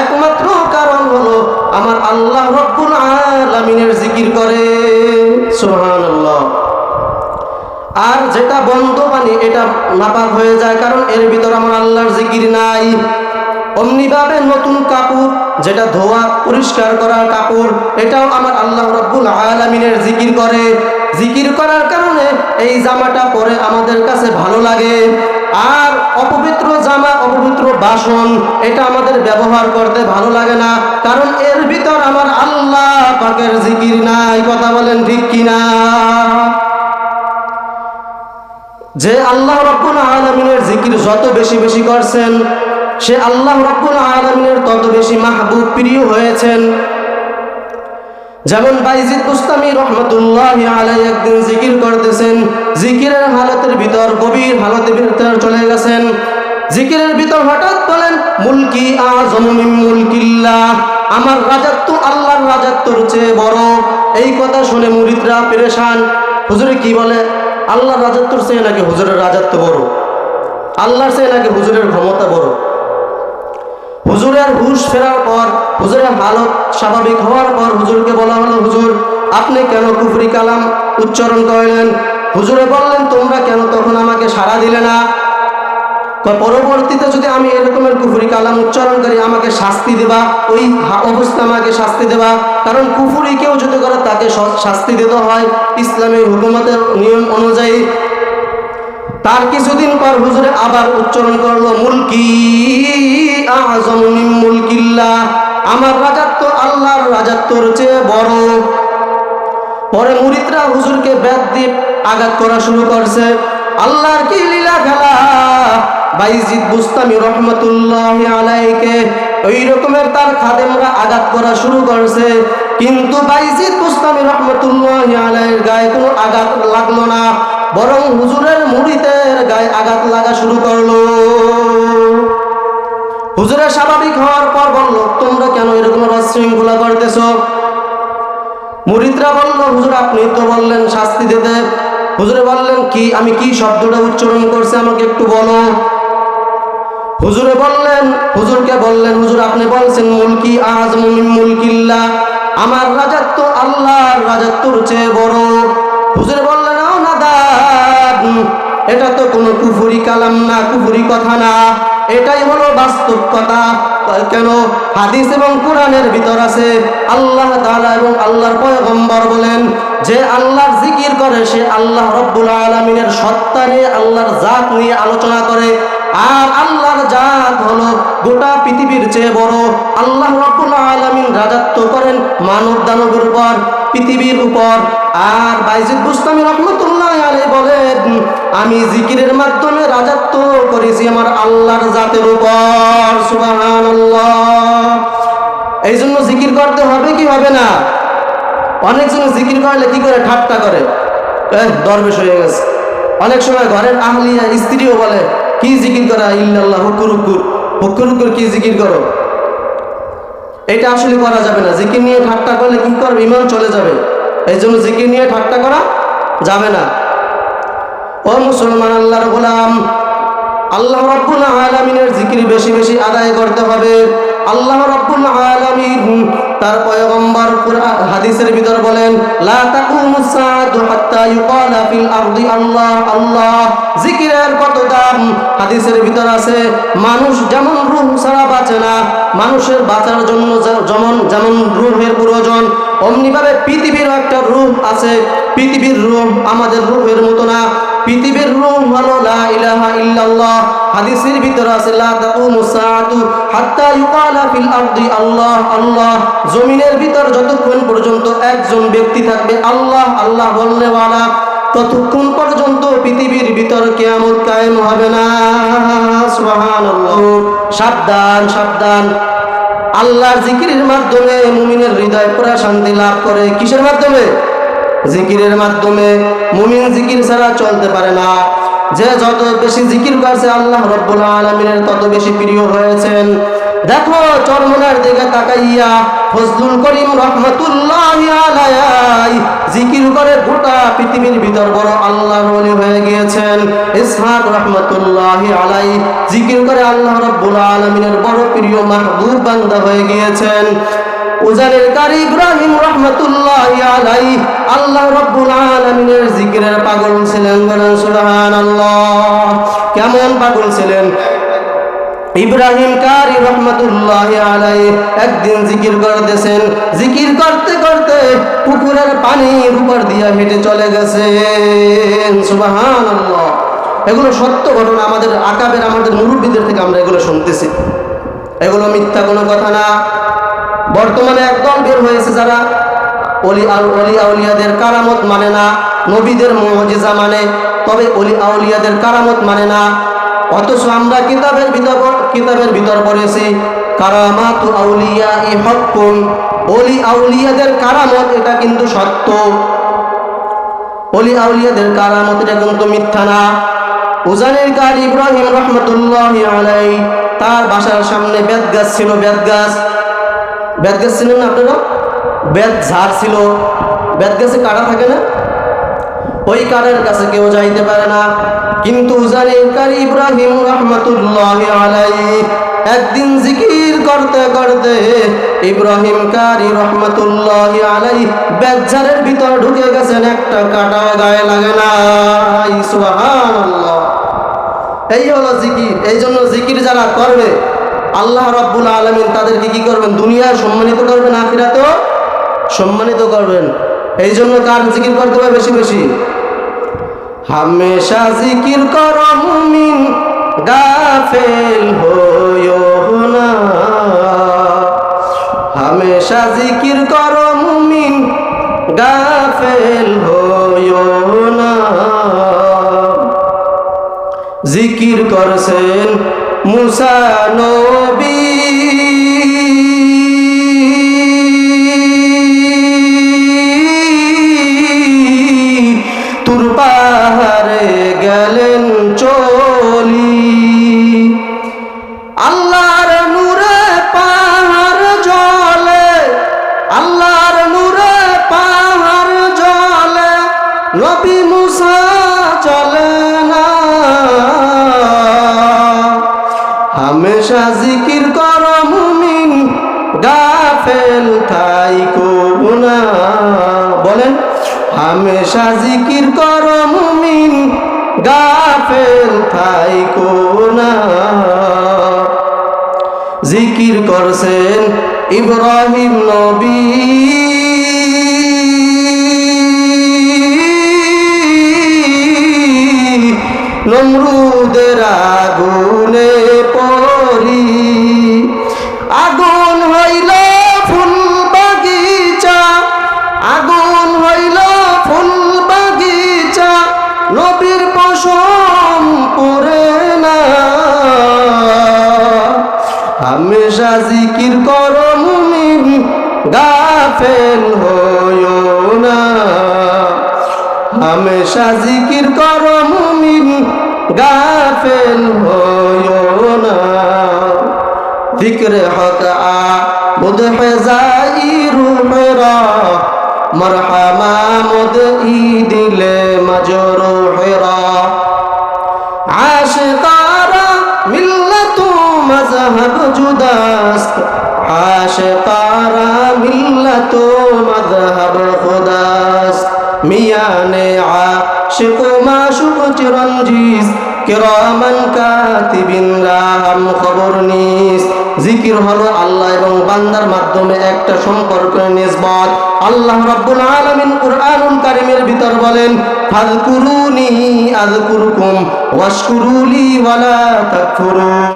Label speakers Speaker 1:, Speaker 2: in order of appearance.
Speaker 1: একমাত্র কারণ আর যেটা বন্ধ পানি এটা নাপাক হয়ে যায়, কারণ এর ভিতর আমার আল্লাহর জিকির নাই। অমনিভাবে নতুন কাপড়, যেটা ধোয়া, পরিষ্কার করার কাপড়, এটাও আমার আল্লাহ রব্বুল আলামিনের জিকির করে। জিকির করার কারণে এই জামাটা পরে আমাদের কাছে ভালো লাগে। আর অপবিত্র জামা, অপবিত্র বাসন, এটা আমাদের ব্যবহার করতে ভালো লাগে না। কারণ এর ভিতর আমার আল্লাহ পাকের জিকির নাই, কথা বলেন ঠিক কিনা? যে আল্লাহ রব্বুল আলমিনের জিকির যত বেশি বেশি করছেন, সে আল্লাহ রব্বুল আলমিনের তত বেশি মাহবুব, প্রিয় হয়েছেন। যেমন বাইজিদ বুস্তামি রহমতুল্লাহ আলাই একদিন জিকির করতেছেন, জিকিরের হালতের ভিতর গভীর হালতের ভিতর চলে গেছেন। জিকিরের ভিতর হঠাৎ বলেন, মুলকি আজম মুলকিল্লাহ, আমার রাজাত্ব আল্লাহর রাজত্বর চেয়ে বড়। এই কথা শুনে মুরিদরা পেরেশান। হুজুরে কি বলে? আল্লাহর রাজত্বর চেয়ে নাকি হুজুরের রাজাত্ব বড়? আল্লাহর চেয়ে নাকি হুজুরের ক্ষমতা বড়? হুজুরের হুশ ফেরার পর হুজুরের হালত স্বাভাবিক হওয়ার পর হুজুরকে বলা হলো, হুজুর, আপনি কেন কুফরি কালাম উচ্চারণ করলেন? হুজুরে বললেন, তোমরা কেন তখন আমাকে সাড়া দিলে না? পরবর্তীতে যদি আমি এরকমের কুফুরি কালাম উচ্চারণ করি, আমাকে শাস্তি দেবা, ওই অবস্থা আমাকে শাস্তি দেবা। কারণ কুফুরি কেউ যদি করে, তাকে শাস্তি দিতে হয় ইসলামী হুকুমতের নিয়ম অনুযায়ী। তার কিছুদিন পর হুজুরে আবার উচ্চারণ করল, মুলকি আজম মুলকিল্লাহ। আমার রাজাত্ব আল্লাহর রাজত্বর চেয়ে বড়। পরে মুরিদরা হুজুরকে ব্যাদ দ্বীপ আঘাত করা শুরু করছে। আল্লাহর কি লীলা খেলা? বাইজিদ বুস্তামি রহমতুল্লাহ আলাইকে ওই রকমের তার খাদেমরা আঘাত করা শুরু করছে। কিন্তু বাইজিদ বুস্তামি রহমতুল্লাহ আলাইয়ের গায়ে কোনো আঘাত লাগল না, বরং হুজুরের মুরিদের গায়ে আঘাত লাগা শুরু করল। হুজুরের স্বাভাবিক হওয়ার পর বলল কেন এরকম মুরিদরা বলল, হুজুর, আপনি তো বললেন শাস্তি দিতে। হুজুরে বললেন, কি, আমি কি শব্দটা উচ্চারণ করছি, আমাকে একটু বলো? হুজুরে বললেন, হুজুরকে বললেন, হুজুর, আপনি বলছেন, মুলকি আজ মুলকিল্লা আমার রাজত্ব আল্লাহর রাজত্বর চেয়ে বড়। হুজুরে বললেন ও নাদাব এটা তো কোনো কুফুরি কালাম না, কুফুরি কথা না। এটাই হলো বাস্তব কথা। কেন? হাদিস এবং কোরআনের ভিতর আছে। আল্লাহ তাআলা এবং আল্লাহর পয়গম্বর বলেন, যে আল্লাহর জিকির করে, সে আল্লাহ রব্বুল আলমিনের সত্তা নিয়ে আল্লাহর জাত নিয়ে আলোচনা করে। আর আল্লাহর জাত হলো গোটা পৃথিবীর চেয়ে বড়। আল্লাহ রব্বুল আলমিন রাজত্ব করেন মানব দানবের উপর, পৃথিবীর উপর। আর বাইজিদ বলেন আমি জিকিরের মাধ্যমে রাজত্ব করেছি আমার আল্লাহর জাতের উপর এই জন্য জিকির করতে হবে কি হবে না? অনেক অনেকজন জিকির করলে কি করে? ঠাট্টা করে। দরবেশ হয়ে গেছে। অনেক সময় ঘরের আহলিয়া স্ত্রীও বলে, কি জিকির করা? ইল্লাল্লাহ, হুকুর হুকুর। হুকুর হুকুর, কি জিকির করো? এটা আসলে করা যাবে না। জিকির নিয়ে ঠাট্টা করলে কি করবে? ইমান চলে যাবে। এই জন্য জিকির নিয়ে ঠাট্টা করা যাবে না। ও মুসলমান আল্লাহর গোলাম, আল্লাহ রাব্বুল আলামিনের জিকির বেশি বেশি আদায় করতে হবে। আল্লাহ রাব্বুল আলামিন তার পয়গম্বর কুরআন, হাদিসের ভিতর বলেন, লা তাকুমুস সাআতু হাত্তা ইউকালা ফিল আরদি, আল্লাহ আল্লাহ। জিকিরের কত দাম? হাদিসের ভিতর আছে, মানুষ যেমন রূহ ছাড়া বাঁচে না, মানুষের বাঁচার জন্য যেমন যেমন রূহের প্রয়োজন, অমনিভাবে পৃথিবীর একটা রূহ আছে। পৃথিবীর রূহ আমাদের রূহের মতো না। পৃথিবীর রূহ হলো লা ইলাহা ইল্লাল্লাহ। হাদিসের ভিতর আছে, লা তাকুমু সাআতু হাত্তা ইউকালা ফিল আরদি আল্লাহ আল্লাহ। জমিনের ভিতর যতক্ষণ পর্যন্ত একজন ব্যক্তি থাকবে, আল্লাহ আল্লাহ বলনেওয়ালা ততক্ষণ পর্যন্ত পৃথিবীর ভিতর কেয়ামত কায়েম হবে না। সুবহানাল্লাহ। সাবধান সাবধান। আল্লাহর জিকিরের মাধ্যমে মুমিনের হৃদয় পুরা শান্তি লাভ করে। কিসের মাধ্যমে? জিকিরের মাধ্যমে মুমিন জিকির ছাড়া চলতে পারে না। যে যত বেশি জিকির করছে আল্লাহ রব্বুল আলমিনের তত বেশি প্রিয় হয়েছেন। দেখো চরমনার দিকে তাকাইয়া ফজলুল করিম রহমতুল্লাহ জিকির করে গোটা পৃথিবীর ভিতর বড় আল্লাহর ওলি হয়ে গিয়েছেন। ইসহাক রহমতুল্লাহ আলাই জিকির করে আল্লাহ রব্বুল আলমিনের বড় প্রিয় মাহবুব বান্দা হয়ে গিয়েছেন। উজানের কারি ইব্রাহিম রহমতুল্লাহ আলাই আল্লাহ রব্বুল আলমিনের জিকিরের পাগল ছিলেন বলেন সুবহানাল্লাহ। কেমন পাগল ছিলেন? ইব্রাহিম কারি রহমতুল্লাহ আলাই একদিন জিকির করতেছেন। জিকির করতে করতে পুকুরের পানির উপর দিয়া হেঁটে চলে গেছেন। সুবাহান এগুলো সত্য ঘটনা আমাদের আকাবের, আমাদের মুরব্বীদের থেকে আমরা এগুলো শুনতেছি। এগুলো মিথ্যা কোনো কথা না। বর্তমানে একদল বের হয়েছে যারা অলি আল অলি আউলিয়াদের কারামত মানে না, নবীদের মানে তবে অলি আউলিয়াদের কারামত মানে না। অথচ আমরা কিতাবের ভিতর কিতাবের ভিতর পড়েছি, কারামাত আউলিয়া ই হকুন অলি আউলিয়াদের কারামত এটা কিন্তু সত্য। অলি আউলিয়াদের কারামত এটা কিন্তু মিথ্যা না। উজানের কার ইব্রাহিম রহমতুল্লাহ আলাই তার বাসার সামনে বেদ গাছ ছিল বেদ গাছ বেদ গাছ ছিলেন না আপনারা? বেদ ঝাড় ছিল। বেদ গাছে কাটা থাকে না? ওই কারের কাছে কেউ যাইতে পারে না। কিন্তু ইব্রাহিম রহমতুল্লাহ আলাই একদিন জিকির করতে করতে ইব্রাহিম কারি রহমতুল্লাহ আলাই বেজ্জারের ভিতর ঢুকে গেছেন। একটা কাটাও গায়ে লাগে না। এই হলো জিকির। এই জন্য জিকির যারা করবে আল্লাহ রব্বুল আলমিন তাদেরকে কি করবেন? দুনিয়ায় সম্মানিত করবেন, আখিরাতেও সম্মানিত করবেন। এই জন্য কার জিকির করতে হবে বেশি বেশি? হামেশা জিকির কর গাফেল না। হামেশা জিকির কর মুমিন, গাফেল হইও না। জিকির করছেন মুসা নবী হামেশা জিকির কর গাফেল থাই না। বলেন, হামেশা জিকির কর গাফেল থাই না। জিকির করছেন ইব্রাহিম নবী। নমরুদের গাফেল হইও না। হামেশা জিকির কর মুমিন, গাফেল হইও না। ফিক্রে হক আ বুদ হেজাই রুহেরা মরহামা মুদ ই দিলে মজরু হেরা আশকারা মিল্লাতু মজহব জুদাস্ত কিরামান কাতিবিন রাহাম খবর নিস। জিকির হলো আল্লাহ এবং বান্দার মাধ্যমে একটা সম্পর্কের নিসবত। আল্লাহ রাব্বুল আলামিন কুরআনুল কারীমের ভিতর বলেন, ফাযকুরুনি আযকুরুকুম, ওয়াশকুরুলি ওয়ালা তাকফুরুন।